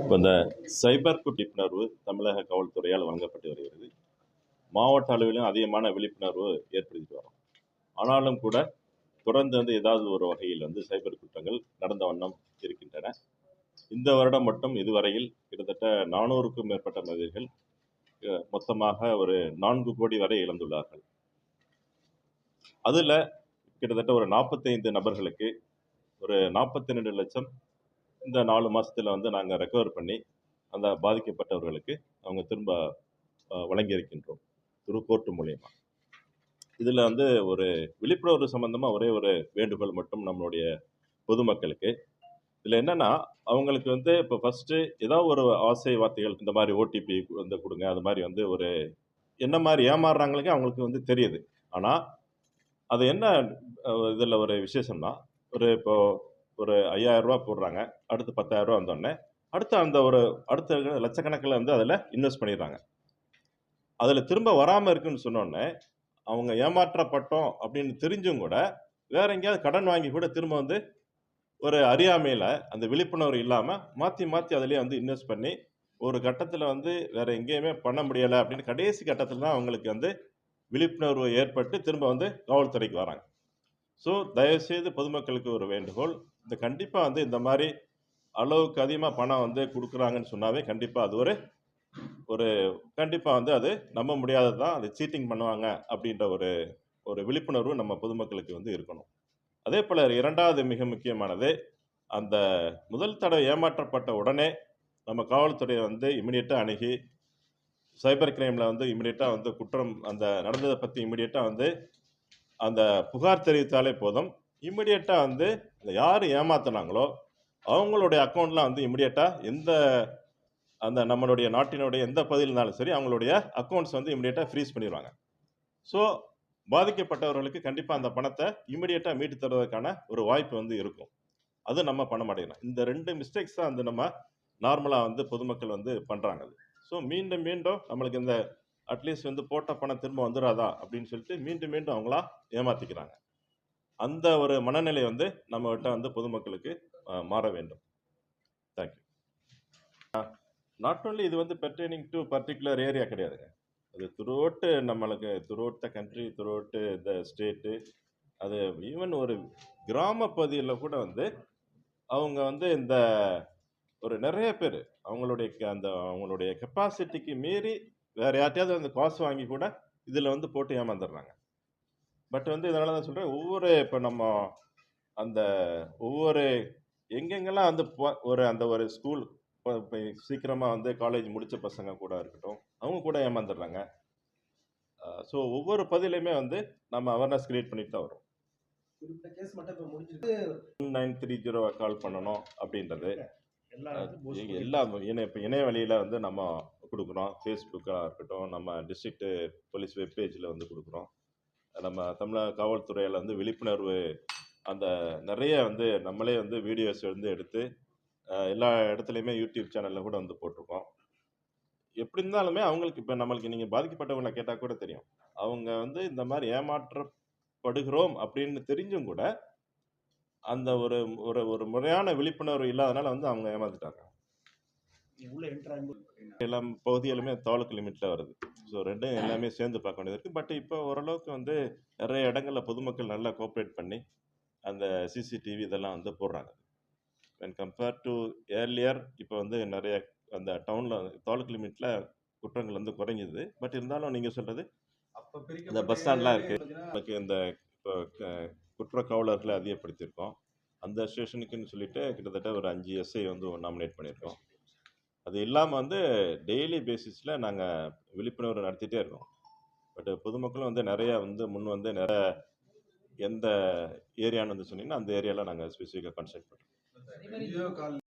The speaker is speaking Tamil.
இப்போ இந்த சைபர் விழிப்புணர்வு தமிழக காவல்துறையால் வழங்கப்பட்டு வருகிறது. மாவட்ட அளவிலும் அதிகமான விழிப்புணர்வு ஏற்படுத்திட்டு வரோம். ஆனாலும் கூட தொடர்ந்து வந்து ஏதாவது ஒரு வகையில் வந்து சைபர் குற்றங்கள் நடந்த வண்ணம் இருக்கின்றன. இந்த வருடம் மட்டும் இதுவரையில் கிட்டத்தட்ட நானூறுக்கும் மேற்பட்ட மனிதர்கள் மொத்தமாக ஒரு நான்கு கோடி வரை இழந்துள்ளார்கள். அதில் கிட்டத்தட்ட ஒரு நாற்பத்தைந்து நபர்களுக்கு ஒரு நாற்பத்தி ரெண்டு லட்சம் இந்த நாலு மாதத்தில் வந்து நாங்கள் ரெக்கவர் பண்ணி அந்த பாதிக்கப்பட்டவர்களுக்கு அவங்க திரும்ப வழங்கியிருக்கின்றோம் திரு கோர்ட்டு மூலியமா. இதில் வந்து ஒரு விழிப்புணர்வு சம்பந்தமாக ஒரே ஒரு வேண்டுகோள் மட்டும் நம்மளுடைய பொதுமக்களுக்கு. இதில் என்னென்னா அவங்களுக்கு வந்து இப்போ ஃபஸ்ட்டு ஏதாவது ஒரு ஆசை வார்த்தைகள் இந்த மாதிரி ஓடிபி வந்து கொடுங்க அது மாதிரி வந்து ஒரு என்ன மாதிரி ஏமாறுறாங்களுக்கு அவங்களுக்கு வந்து தெரியுது. ஆனால் அது என்ன இதில் ஒரு விசேஷம்னா ஒரு இப்போது ஒரு ஐயாயிரம் ரூபா போடுறாங்க. அடுத்து பத்தாயிரம் ரூபா வந்தோடனே அடுத்து அந்த ஒரு அடுத்த லட்சக்கணக்கில் வந்து அதில் இன்வெஸ்ட் பண்ணிடுறாங்க. அதில் திரும்ப வராமல் இருக்குன்னு சொன்னோடனே அவங்க ஏமாற்றப்பட்டோம் அப்படின்னு தெரிஞ்சும் கூட வேற எங்கேயாவது கடன் வாங்கி கூட திரும்ப வந்து ஒரு அறியாமையில் அந்த விழிப்புணர்வு இல்லாமல் மாற்றி மாற்றி அதிலே வந்து இன்வெஸ்ட் பண்ணி ஒரு கட்டத்தில் வந்து வேற எங்கேயுமே பண்ண முடியலை அப்படின்னு கடைசி கட்டத்தில் தான் அவங்களுக்கு வந்து விழிப்புணர்வு ஏற்பட்டு திரும்ப வந்து காவல்துறைக்கு வராங்க. ஸோ தயவுசெய்து பொதுமக்களுக்கு ஒரு வேண்டுகோள். இந்த கண்டிப்பாக வந்து இந்த மாதிரி அளவுக்கு அதிகமாக பணம் வந்து கொடுக்குறாங்கன்னு சொன்னாவே கண்டிப்பாக அது ஒரு ஒரு கண்டிப்பாக வந்து அது நம்ப முடியாதது தான். அது சீட்டிங் பண்ணுவாங்க அப்படின்ற ஒரு ஒரு விழிப்புணர்வு நம்ம பொதுமக்களுக்கு வந்து இருக்கணும். அதே போல் இரண்டாவது மிக முக்கியமானது அந்த முதல் தடவை ஏமாற்றப்பட்ட உடனே நம்ம காவல்துறையை வந்து இமிடியேட்டாக அணுகி சைபர் கிரைமில் வந்து இமிடியேட்டாக வந்து குற்றம் அந்த நடந்ததை பற்றி இமிடியேட்டாக வந்து அந்த புகார் தெரிவித்தாலே போதும். இமிடியேட்டாக வந்து அந்த யார் ஏமாத்தினாங்களோ அவங்களுடைய அக்கௌண்ட்லாம் வந்து இமிடியேட்டாக எந்த அந்த நம்மளுடைய நாட்டினுடைய எந்த பகுதியில் இருந்தாலும் சரி அவங்களுடைய அக்கௌண்ட்ஸ் வந்து இம்மிடியட்டாக ஃப்ரீஸ் பண்ணிடுவாங்க ஸோ பாதிக்கப்பட்டவர்களுக்கு கண்டிப்பாக அந்த பணத்தை இம்மிடியட்டாக மீட்டு தருவதற்கான ஒரு வாய்ப்பு வந்து இருக்கும். அது நம்ம பண்ண மாட்டேங்கிறோம். இந்த ரெண்டு மிஸ்டேக்ஸ் தான் வந்து நம்ம நார்மலாக வந்து பொதுமக்கள் வந்து பண்ணுறாங்க அது ஸோ மீண்டும் மீண்டும் நம்மளுக்கு இந்த அட்லீஸ்ட் வந்து போட்ட பணம் திரும்ப வந்துடாதா அப்படின்னு சொல்லிட்டு மீண்டும் மீண்டும் அவங்களா ஏமாத்திக்கிறாங்க. அந்த ஒரு மனநிலை வந்து நம்ம கிட்ட வந்து பொதுமக்களுக்கு மாற வேண்டும். தேங்க்யூ நாட் ஓன்லி இது வந்து பெர்டைனிங் டு பர்டிகுலர் ஏரியா கிடையாதுங்க. அது த்ரூஅவுட்டு நம்மளுக்கு throughout the country throughout the state அது ஈவன் ஒரு கிராம பகுதியில் கூட வந்து அவங்க வந்து இந்த ஒரு நிறைய பேர் அவங்களுடைய க- அந்த அவங்களுடைய கெப்பாசிட்டிக்கு மீறி வேற யார்ட்டையாவது வந்து காசு வாங்கி கூட இதில் வந்து போட்டு ஏமாந்துடுறாங்க. பட் வந்து இதனால தான் சொல்கிறேன் ஒவ்வொரு இப்போ நம்ம அந்த ஒவ்வொரு எங்கெங்கெல்லாம் வந்து ஒரு அந்த ஒரு ஸ்கூல் இப்போ சீக்கிரமாக வந்து காலேஜ் முடிச்ச பசங்க கூட இருக்கட்டும் அவங்க கூட ஏமாந்துடுறாங்க. ஸோ ஒவ்வொரு பதிலையுமே வந்து நம்ம அவேர்னஸ் கிரியேட் பண்ணிட்டு தான் வரோம். நைன் த்ரீ ஜீரோ கால் பண்ணணும் அப்படின்றது. எல்லா இணைய இப்போ இணைய வழியில் வந்து நம்ம கொடுக்குறோம். ஃபேஸ்புக்காக இருக்கட்டும் நம்ம டிஸ்ட்ரிக்ட் போலீஸ் வெப்பேஜில் வந்து கொடுக்குறோம். நம்ம தமிழக காவல்துறையில் வந்து விழிப்புணர்வு அந்த நிறைய வந்து நம்மளே வந்து வீடியோஸ் வந்து எடுத்து எல்லா இடத்துலையுமே யூடியூப் சேனலில் கூட வந்து போட்டிருக்கோம். எப்படி இருந்தாலுமே அவங்களுக்கு இப்போ நம்மளுக்கு நீங்கள் பாதிக்கப்பட்டவங்களை கேட்டால் கூட தெரியும். அவங்க வந்து இந்த மாதிரி ஏமாற்றப்படுகிறோம் அப்படின்னு தெரிஞ்சும் கூட அந்த ஒரு ஒரு ஒரு முறையான விழிப்புணர்வு இல்லாதனால வந்து அவங்க ஆகும்போது எல்லாம் பகுதிகளுமே தாலுக்கு லிமிட்டில் வருது. ஸோ ரெண்டும் எல்லாமே சேர்ந்து பார்க்க வேண்டியது இருக்குது பட் இப்போ ஓரளவுக்கு வந்து நிறைய இடங்களில் பொதுமக்கள் நல்லா கோஆப்ரேட் பண்ணி அந்த சிசிடிவி இதெல்லாம் வந்து போடுறாங்க. வென் கம்பேர் டு ஏர்லியர் இப்போ வந்து நிறைய அந்த டவுனில் தாலுக்கு லிமிட்டில் குற்றங்கள் வந்து குறைஞ்சிது. பட் இருந்தாலும் நீங்கள் சொல்கிறது அப்ப பிரிக்கப்பட்ட இந்த bus stand லாம் இருக்கு. பார்த்தீங்கன்னா, நமக்கு இந்த இப்போ குற்றக்காவலர்களை குற்ற காவலர்களை அதிகப்படுத்தியிருக்கோம். அந்த ஸ்டேஷனுக்குன்னு சொல்லிட்டு கிட்டத்தட்ட ஒரு அஞ்சு எஸ்ஐ வந்து நாமினேட் பண்ணியிருக்கோம். அது இல்லாமல் வந்து டெய்லி பேசிஸில் நாங்கள் விழிப்புணர்வு நடத்திட்டே இருக்கோம். பட் பொதுமக்களும் வந்து நிறையா வந்து முன் வந்து நிறைய எந்த ஏரியான்னு வந்து சொன்னீங்கன்னா அந்த ஏரியாவில் நாங்கள் ஸ்பெசிஃபிக்காக கன்சல்ட் பண்ணுறோம்